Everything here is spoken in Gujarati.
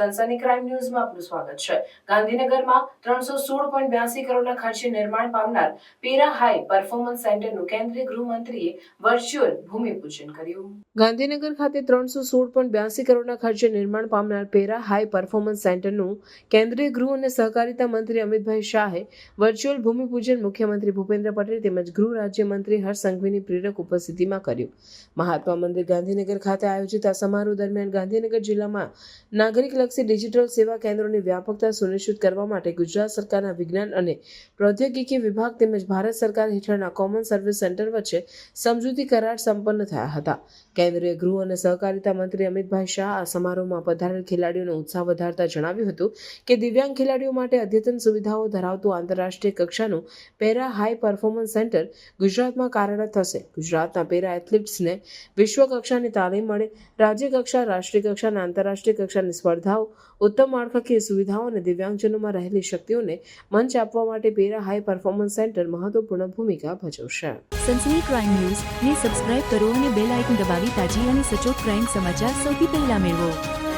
સનસની ક્રાઇમ ન્યૂઝમાં આપનું સ્વાગત છે. ગાંધીનગરમાં ત્રણસો સોળ પોઈન્ટ બ્યાસી કરોડના ખર્ચે નિર્માણ પામનાર પેરા હાઈ પરફોર્મન્સ સેન્ટરનું કેન્દ્રીય ગૃહમંત્રીએ વર્ચ્યુઅલ ભૂમિપૂજન કર્યું. ગાંધીનગર ખાતે ત્રણસો સોળ પોઈન્ટ બ્યાસી કરોડના ખર્ચે નિર્માણ પામનાર પેરા હાઈ પરફોર્મન્સ સેન્ટરનું કેન્દ્રીય ગૃહ અને સહકારિતા મંત્રી અમિતભાઈ શાહે વર્ચ્યુઅલ ભૂમિપૂજન મુખ્યમંત્રી ભૂપેન્દ્ર પટેલ તેમજ ગૃહ રાજ્યમંત્રી હર્ષ સંઘવીની પ્રેરક ઉપસ્થિતિમાં કર્યું. મહાત્મા મંદિર ગાંધીનગર ખાતે આયોજિત આ સમારોહ દરમિયાન ગાંધીનગર જિલ્લામાં નાગરિકલક્ષી ડિજિટલ સેવા કેન્દ્રોની વ્યાપકતા સુનિશ્ચિત કરવા માટે ગુજરાત સરકારના વિજ્ઞાન અને પ્રૌદ્યોગિકી વિભાગ તેમજ ભારત સરકાર હેઠળના કોમન સર્વિસ સેન્ટર વચ્ચે સમજૂતી કરાર સંપન્ન થયા હતા. કેન્દ્રીય ગૃહ અને સહકારિતા મંત્રી અમિતભાઈ શાહ આ સમારોહમાં પધારેલ ખેલાડીઓનો ઉત્સાહ વધારતા જણાવ્યું હતું કે દિવ્યાંગ ખેલાડીઓ માટે અદ્યતન સુવિધાઓ ધરાવતું આંતરરાષ્ટ્રીય કક્ષાનું પેરા હાઈ પરફોર્મન્સ સેન્ટર ગુજરાતમાં કાર્યરત થશે ગુજરાતના પેરા એથ્લેટ્સને વિશ્વ કક્ષાની તાલીમ મળે રાજ્ય કક્ષા રાષ્ટ્રીય કક્ષા અને આંતરરાષ્ટ્રીય કક્ષાની સ્પર્ધાઓ ઉત્તમ માળખાકીય સુવિધાઓ અને દિવ્યાંગજનોમાં રહેલી શક્તિઓને મંચ આપવા માટે પેરા હાઈ પરફોર્મન્સ સેન્ટર મહત્વપૂર્ણ ભૂમિકા ભજવશે. સનસની ક્રાઇમ ન્યૂઝ ને સબસ્ક્રાઇબ કરો અને બેલ આઇકન દબાવી તાજી અને સચોટ ક્રાઇમ સમાચાર સૌથી પહેલા મેળવો.